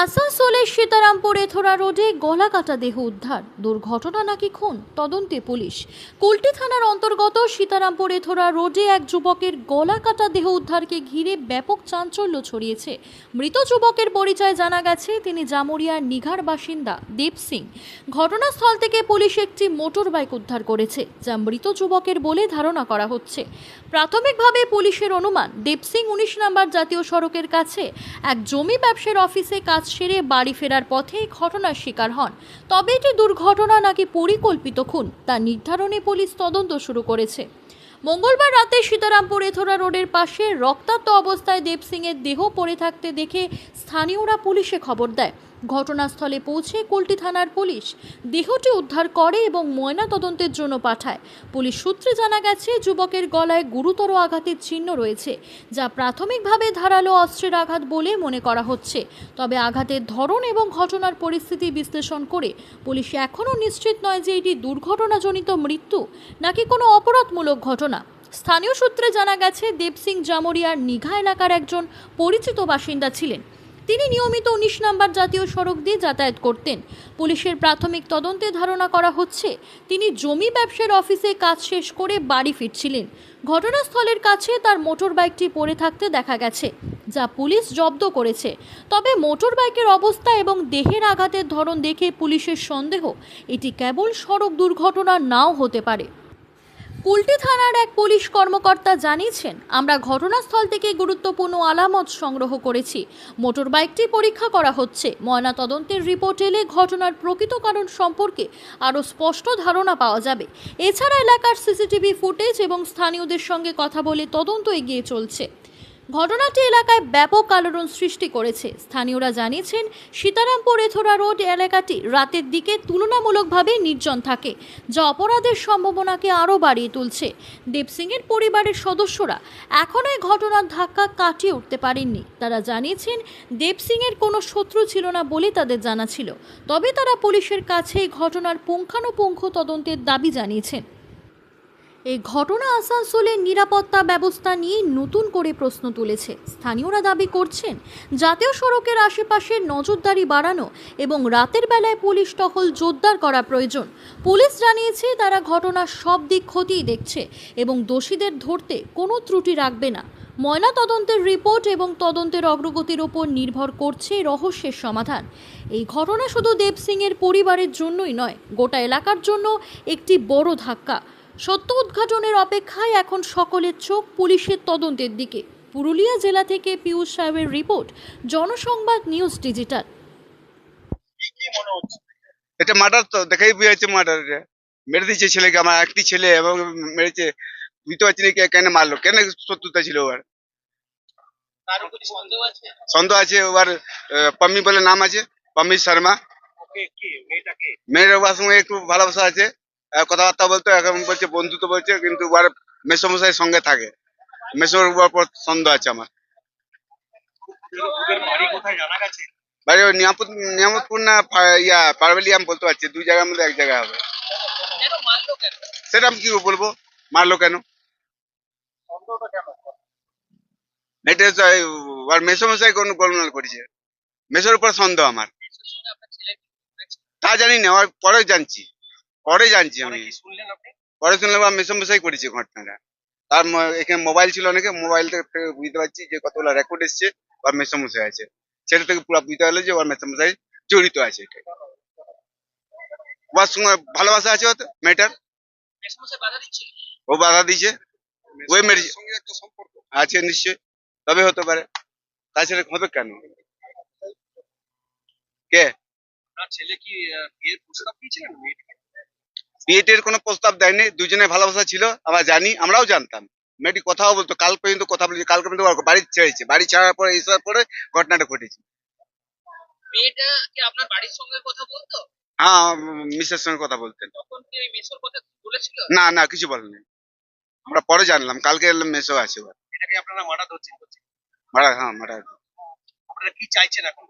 আসানসোলের সীতারামপুর এথোরা রোডে গলা কাটা দেহ উদ্ধার। দুর্ঘটনা নাকি খুন? তদন্তে পুলিশ। কুলটি থানার অন্তর্গত সীতারামপুর এথোরা রোডে এক যুবকের গলা কাটা দেহ উদ্ধারকে ঘিরে ব্যাপক চাঞ্চল্য ছড়িয়েছে। মৃত যুবকের পরিচয় জানা গেছে। তিনি জামুরিয়ার নিঘার বাসিন্দা দেব সিং। ঘটনাস্থল থেকে পুলিশ একটি মোটর বাইক উদ্ধার করেছে, যা মৃত যুবকের বলে ধারণা করা হচ্ছে। প্রাথমিকভাবে পুলিশের অনুমান দেব সিং উনিশ নম্বর জাতীয় সড়কের কাছে এক জমি ব্যবসার অফিসে কাজ সেরে বাড়ি ফেরার পথে ঘটনার শিকার হন। তবে এটি দুর্ঘটনা নাকি পরিকল্পিত খুন, তা নির্ধারণে পুলিশ তদন্ত শুরু করেছে। মঙ্গলবার রাতে সীতারামপুর এথোরা রোডের পাশে রক্তাক্ত অবস্থায় দেব সিংয়ের দেহ পড়ে থাকতে দেখে স্থানীয়রা পুলিশে খবর দেয়। ঘটনাস্থলে পৌঁছে কুলটি থানার পুলিশ দেহটি উদ্ধার করে এবং ময়না তদন্তের জন্য পাঠায়। পুলিশ সূত্রে জানা গেছে, যুবকের গলায় গুরুতর আঘাতের চিহ্ন রয়েছে, যা প্রাথমিকভাবে ধারালো অস্ত্রের আঘাত বলে মনে করা হচ্ছে। তবে আঘাতের ধরন এবং ঘটনার পরিস্থিতি বিশ্লেষণ করে পুলিশ এখনও নিশ্চিত নয় যে এটি দুর্ঘটনাজনিত মৃত্যু নাকি কোনো অপরাধমূলক ঘটনা। স্থানীয় সূত্রে জানা গেছে, দেবসিং জামরিয়ার নিঘা এলাকার একজন পরিচিত বাসিন্দা ছিলেন। তিনি নিয়মিত উনিশ নম্বর জাতীয় সড়ক দিয়ে যাতায়াত করতেন। পুলিশের প্রাথমিক তদন্তে ধারণা করা হচ্ছে, তিনি জমি ব্যবসার অফিসে কাজ শেষ করে বাড়ি ফিরছিলেন। ঘটনাস্থলের কাছে তার মোটর বাইকটি পড়ে থাকতে দেখা গেছে, যা পুলিশ জব্দ করেছে। তবে মোটর বাইকের অবস্থা এবং দেহের আঘাতের ধরন দেখে পুলিশের সন্দেহ, এটি কেবল সড়ক দুর্ঘটনা নাও হতে পারে। কুলটি থানার এক পুলিশ কর্মকর্তা জানিয়েছেন, আমরা ঘটনাস্থল থেকে গুরুত্বপূর্ণ আলামত সংগ্রহ করেছি। মোটর বাইকটি পরীক্ষা করা হচ্ছে। ময়না তদন্তের রিপোর্ট এলে ঘটনার প্রকৃত কারণ সম্পর্কে আরও স্পষ্ট ধারণা পাওয়া যাবে। এছাড়া এলাকার সিসিটিভি ফুটেজ এবং স্থানীয়দের সঙ্গে কথা বলে তদন্ত এগিয়ে চলছে। ঘটনাটি এলাকায় ব্যাপক আলোড়ন সৃষ্টি করেছে। স্থানীয়রা জানিয়েছেন, সীতারামপুর এথোরা রোড এলাকাটি রাতের দিকে তুলনামূলকভাবে নির্জন থাকে, যা অপরাধের সম্ভাবনাকে আরও বাড়িয়ে তুলছে। দেবসিংয়ের পরিবারের সদস্যরা এখনও এই ঘটনার ধাক্কা কাটিয়ে উঠতে পারেননি। তারা জানিয়েছেন দেবসিংয়ের কোনো শত্রু ছিল না বলে তাদের জানা ছিল। তবে তারা পুলিশের কাছে এই ঘটনার পুঙ্খানুপুঙ্খ তদন্তের দাবি জানিয়েছেন। এই ঘটনা আসানসোলের নিরাপত্তা ব্যবস্থা নিয়ে নতুন করে প্রশ্ন তুলেছে। স্থানীয়রা দাবি করছেন, জাতীয় সড়কের আশেপাশে নজরদারি বাড়ানো এবং রাতের বেলায় পুলিশ টহল জোরদার করা প্রয়োজন। পুলিশ জানিয়েছে, তারা ঘটনার সব দিক খতিয়ে দেখছে এবং দোষীদের ধরতে কোনো ত্রুটি রাখবে না। ময়না তদন্তের রিপোর্ট এবং তদন্তের অগ্রগতির ওপর নির্ভর করছে রহস্যের সমাধান। এই ঘটনা শুধু দেব সিংয়ের পরিবারের জন্যই নয়, গোটা এলাকার জন্য একটি বড় ধাক্কা। সত্য উদ্ঘাটনের অপেক্ষায় এখন সকলের চোখ পুলিশের তদন্তের দিকে। পুরুলিয়া জেলা থেকে পীয়ূষ সাহেবের রিপোর্ট জনসংবাদ নিউজ ডিজিটাল। এটা মার্ডার তো দেখাই বুঝাচ্ছে মার্ডার মেরে দিয়েছে ছেলেকে আমার একটি ছেলে এবং মেরেছে। বুঝতে পারছি না কে কেন মারলো কেন শত্রুতা ছিল ওর? সন্দেহ আছে? ওর আহ, পাম্মি বলে নাম আছে পাম্মি শর্মা। ওকে কি? মেয়েটাকে মেয়ের সঙ্গে একটু ভালোবাসা আছে। কথাবার্তা বলতো, এখন বলছে, বন্ধুত্ব বলছে, কিন্তু ওর মেসমশাইয়ের সঙ্গে থাকে। মেসোর উপর সন্দেহ আছে আমার। বাড়ি ইয়া বলতে পারছি, দুই জায়গার মধ্যে কি বলব? মারলো কেন? গোলমাল করেছে। মেসোর উপর সন্দেহ আমার? তা জানি না পরে জানছি। পরে জানছি পরে আমি পরে শুনলাম আমার মেসমশাই করেছে ঘটনাটা। তার এখানে মোবাইল ছিল অনেকে মোবাইল থেকে বুঝতে পারছি যে কতগুলো রেকর্ড এসছে ওর মেসমশাই আছে। সেটা থেকে পুরো বুঝতে পারল যে ওর মেসমশাই জড়িত আছে ওর সঙ্গে ভালোবাসা আছে ওর মেয়েটার ও বাধা দিয়েছে। ওই সম্পর্ক। আছে নিশ্চয় তবে হতে পারে। তাছাড়া হবে কেন? কে? ছেলে কি বিয়ের প্রস্তাব দিয়েছিলেন মেয়েটাকে? বিয়েটের কোনো প্রস্তাব দেয়নি দুজনে ভালোবাসা ছিল আমরা জানি আমরাও জানতাম। মেয়েটি কথাও বলতো কাল পর্যন্ত কথা বলেছে কালকে পর্যন্ত বাড়ি ছেড়েছে বাড়ি ছাড়ার পরে এসার পরে ঘটনাটা ঘটেছে। মেয়েটা কি আপনার বাড়ির সঙ্গে কথা বলতো? হ্যাঁ মিসের সঙ্গে কথা বলতেন। তখন কি ওই কথা বলেছিল? না না কিছু বলেনি আমরা পরে জানলাম কালকে এলাম আছে এটাকে আপনারা মারা ধরছেন? মারা হ্যাঁ মারা আপনারা কি চাইছেন এখন?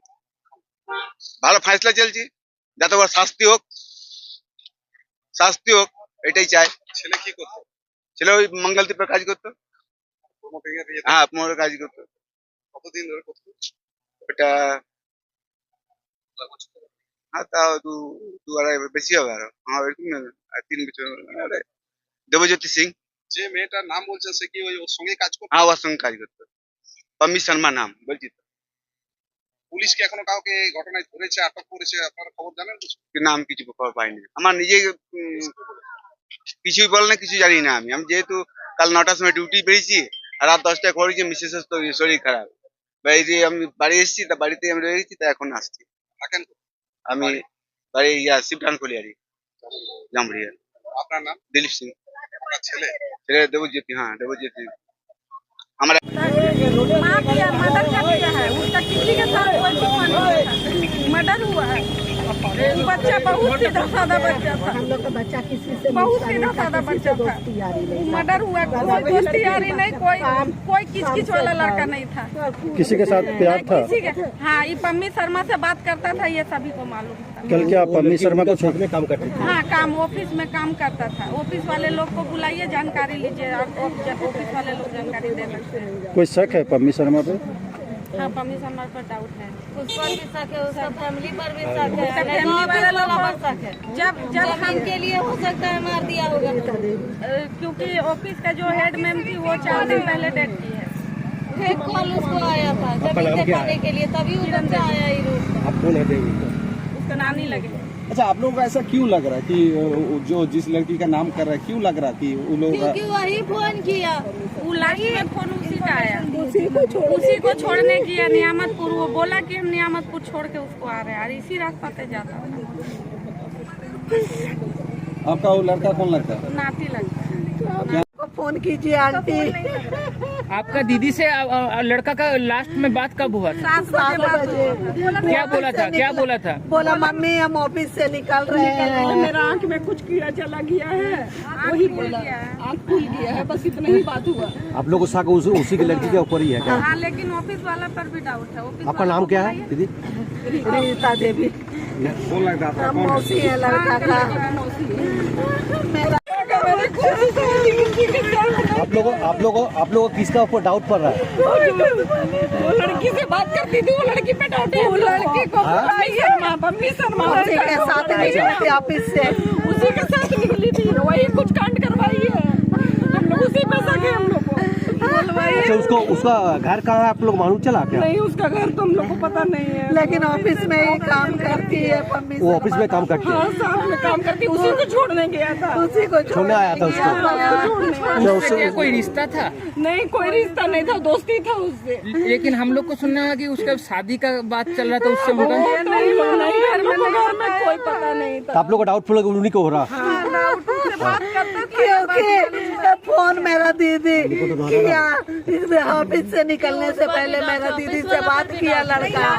ভালো ফাইসলা চলছে যাতে ওর শাস্তি হোক শাস্তি হোক এটাই চাই ছেলে কি করতো ছেলে ওই মঙ্গলদ্বীপে কাজ করতো হ্যাঁ মোড়ে কাজ করতো কতদিন ধরে করতো ওটা হ্যাঁ তাও দু দু আড়াই বেশি হবে আরো হ্যাঁ এরকম না, আর তিন বছর আরে দেবজ্যোতি সিং যে মেয়েটার নাম বলছেন সে কি ওই ওর সঙ্গে কাজ করতো হ্যাঁ ওর সঙ্গে কাজ করতো পম্মি শর্মা নাম বলছি তো পুলিশ কি এখনো কাউকে এই ঘটনায় ধরেছে আটক করেছে আপনারা খবর জানেন কিছু? কিন্তু নাম কিছু খবর পাইনি আমার নিজে উম, কিছুই বলে না কিছু জানি না আমি আমি যেহেতু কাল নটার সময় ডিউটি বেরিয়েছি আর রাত দশটায় করেছি মিসেসের তো শরীর খারাপ বাড়িতে আমি বাড়ি এসেছি তা বাড়িতে আমি রয়েছি তা এখন আসছি থাকেন তো? আমি বাড়ি ইয়া শিবটান কলিয়ারি জামড়িয়া আপনার নাম দিলীপ সিং আপনার ছেলে ছেলে দেবজ্যোতি হ্যাঁ দেবজ্যোতি किया मर्डर कर दिया है? उसका किसी के साथ मर्डर हुआ है। बच्चा बहुत सीधा साधा बच्चा था। हम लोग का बच्चा किसी से बहुत सीधा साधा बच्चा था। मर्डर हुआ कोई दोस्ती यारी नहीं कोई कोई किच किच वाला लड़का नहीं था। किसी के साथ प्यार था? किसी के हाँ ये पम्मी शर्मा से बात करता था ये सभी को मालूम था। कल क्या पम्मी शर्मा को छोड़ में काम करते थे? हाँ काम ऑफ़िस में काम करता था। ऑफ़िस वाले लोग को बुलाइए जानकारी लीजिए ऑफ़िस वाले लोग जानकारी दे सकते हैं। कोई शक है पम्मी शर्मा पे? हाँ पम्मी शर्मा पर डाउट है। उस पर भी शक है उसका फैमिली पर भी शक है। उसका नहीं तो फैमिली ऑफ़िस वाला पर शक है। जब जब हम के लिए हो सकता है मार दिया होगा। क्योंकि ऑफ़िस का जो हेड मैम थी वो चार दिन पहले डेथ की है कॉल उसको आया था। ज़मीन दिखाने के लिए तभी उधर से आया ही। रूट आप कौन है उसका नाम नहीं लगे। अच्छा आप लोगों को ऐसा क्यों लग रहा है कि जो जिस लड़की का नाम कर रहा है क्यों लग रहा है कि वो लोग वही फ़ोन किया। वो में फ़ोन का आया उसी को छोड़ उसी को छोड़ने की है नियामतपुर वो बोला कि हम नियामतपुर छोड़ के उसको आ रहे हैं। और इसी रास्ता से जाता आपका वो लड़का कौन लगता है? नाती लगता है फ़ोन कीजिए आंटी। आपका दीदी से अ, अ, लड़का का लास्ट में बात कब हुआ था? सात बजे। क्या बोला था? क्या बोला था? बोला मम्मी हम ऑफ़िस से निकल रहे हैं। मेरा आँख में कुछ कीड़ा चला गया है। वही बोला। आँख खुल गया है बस इतना ही बात हुआ। आप लोग को शक उसी, उसी की लड़की के ऊपर ही है क्या? हाँ लेकिन ऑफ़िस वाला पर भी डाउट है। आपका नाम क्या है दीदी? रीता देवी। कौन लगता है है लड़का का आप लोगों आप लोगों आप लोगों को किसका ऊपर डाउट पड़ रहा है। वो लड़की से बात करती थी वो लड़की पे डाउट है। वो लड़की को बुलाई शर्मा मम्मी शर्मा से। के साथ निकली थी ऑफ़िस से उसी के साथ निकली थी। वही कुछ कांड करवाई है। हम लोग उसी पे सके हम लोग। अच्छा उसको उसका घर कहाँ है आप लोग मालूम चला क्या? नहीं उसका घर तो हम लोग को पता नहीं है। लेकिन ऑफ़िस में ही काम करती है वो ऑफ़िस में काम करते हाँ। साथ में काम करती उसी को छोड़ने गया था। उसी को छोड़ने आया था उसको। उससे क्या कोई रिश्ता था? नहीं कोई रिश्ता नहीं था। दोस्ती था उससे। लेकिन हम लोग को सुनना है कि उसका शादी का बात चल रहा था उससे होगा। नहीं नहीं घर में घर में कोई पता नहीं तो आप लोग को डाउट फुल उन्हीं को हो रहा? फ़ोन मेरा दीदी। किया इसमें ऑफ़िस से निकलने से पहले मेरा दीदी से बात किया लड़का।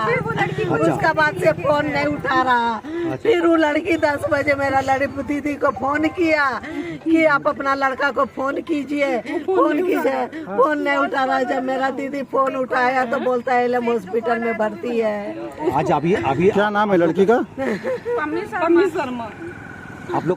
उसका बाद से फ़ोन नहीं उठा रहा। फिर वो लड़की दस बजे मेरा लड़की दीदी को फ़ोन किया कि आप अपना लड़का को फ़ोन कीजिए। फ़ोन कीजिए फ़ोन नहीं उठा रहा। जब मेरा दीदी फ़ोन उठाया तो बोलता है एलएम हॉस्पिटल में भर्ती है। आज अभी अभी क्या नाम है लड़की का? पम्मी शर्मा। आप लोग